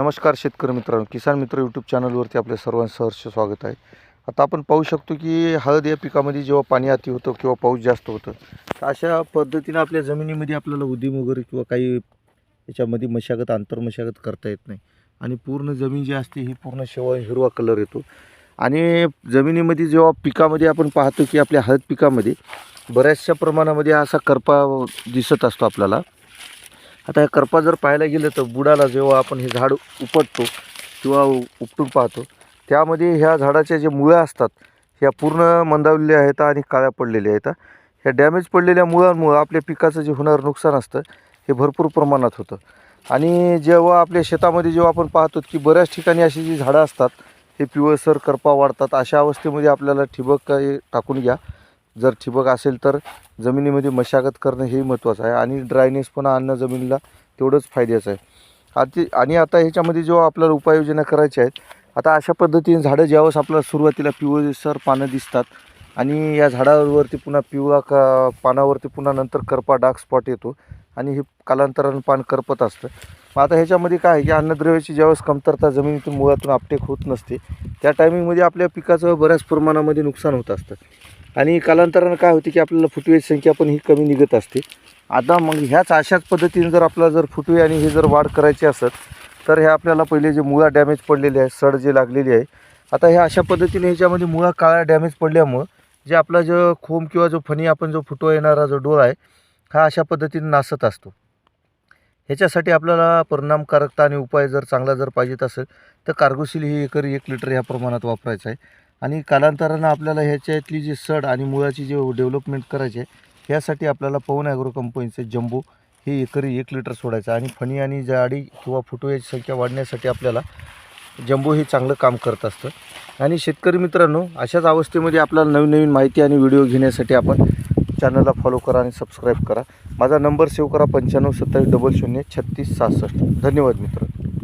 नमस्कार शेतकरी मित्रांनो किसान मित्र यूट्यूब चॅनलवरती आपल्या सर्वांचं सहर्ष स्वागत आहे. आता आपण पाहू शकतो की हळद या पिकामध्ये जेव्हा पाणी अति होतं किंवा पाऊस जास्त होतं तर अशा पद्धतीनं आपल्या जमिनीमध्ये आपल्याला उदीम वगैरे किंवा काही याच्यामध्ये मशागत आंतरमशागत करता येत नाही. आणि पूर्ण जमीन जी असते ही पूर्ण शेवळ हिरवा कलर येतो. आणि जमिनीमध्ये जेव्हा पिकामध्ये आपण पाहतो की आपल्या हळद पिकामध्ये बऱ्याचशा प्रमाणामध्ये असा करपा दिसत असतो आपल्याला. आता हे करपा जर पाहायला गेलं तर बुडाला जेव्हा आपण हे झाड उपटतो किंवा उपटून पाहतो त्यामध्ये ह्या झाडाच्या जे मुळ्या असतात ह्या पूर्ण मंदावलेल्या आहेत आणि काळ्या पडलेल्या आहेत. ह्या डॅमेज पडलेल्या मुळांमुळं आपल्या पिकाचं जे होणारं नुकसान असतं हे भरपूर प्रमाणात होतं. आणि जेव्हा आपल्या शेतामध्ये जेव्हा आपण पाहतो की बऱ्याच ठिकाणी अशी जी झाडं असतात हे पिवळसर करपा वाढतात अशा अवस्थेमध्ये आपल्याला ठिबक काही टाकून घ्या. जर ठिबक असेल तर जमिनीमध्ये मशागत करणं हे महत्त्वाचं आहे. आणि ड्रायनेसपणा आणणं जमिनीला तेवढंच फायद्याचं आहे. आती आणि आता ह्याच्यामध्ये जेव्हा आपल्याला उपाययोजना करायच्या आहेत आता अशा पद्धतीने झाडं ज्यावेळेस आपल्याला सुरुवातीला पिवळसर पानं दिसतात आणि या झाडावरती पुन्हा पिवळा का पानावरती पुन्हा नंतर करपा डार्क स्पॉट येतो आणि हे कालांतरानं पान करपत असतं. मग आता ह्याच्यामध्ये काय आहे की अन्नद्रव्याची ज्यावेळेस कमतरता जमिनीतून मुळातून आपटेक होत नसते त्या टायमिंगमध्ये आपल्या पिकाचं बऱ्याच प्रमाणामध्ये नुकसान होत असतं. आणि कालांतरानं काय होते की आपल्याला फुटव्याची संख्या पण ही कमी निघत असते. आता मग ह्याच अशाच पद्धतीने जर आपल्याला जर फुटवे आणि हे जर वाढ करायची असत तर हे आपल्याला पहिले जे मुळा डॅमेज पडलेले आहे सड जे लागलेली आहे आता ह्या अशा पद्धतीने ह्याच्यामध्ये मुळा काळा डॅमेज पडल्यामुळं जे आपला जो खोम किंवा जो फणी आपण जो फुटवा येणारा जो डोळा आहे हा अशा पद्धतीने नासत असतो. ह्याच्यासाठी आपल्याला परिणामकारकता आणि उपाय जर चांगला जर पाहिजेत असेल तर कार्गोसिल ही एकरी एक लिटर ह्या प्रमाणात वापरायचं आहे. आणि कालांतरानं आपल्याला ह्याच्यातली जी सड आणि मुळाची जे डेव्हलपमेंट करायची आहे ह्यासाठी आपल्याला पवन ॲग्रो कंपनीचे जम्बो हे एकरी एक लिटर सोडायचं आणि फणी आणि जाडी किंवा फुटव्याची संख्या वाढण्यासाठी आपल्याला जम्बो हे चांगलं काम करत असतं. आणि शेतकरी मित्रांनो अशाच अवस्थेमध्ये आपल्याला नवीन नवीन माहिती आणि व्हिडिओ घेण्यासाठी आपण चॅनलला फॉलो करा आणि सबस्क्राईब करा. माझा नंबर सेव्ह करा पंच्याण्णव सत्तावीस डबल शून्य छत्तीस सहासष्ट. धन्यवाद मित्र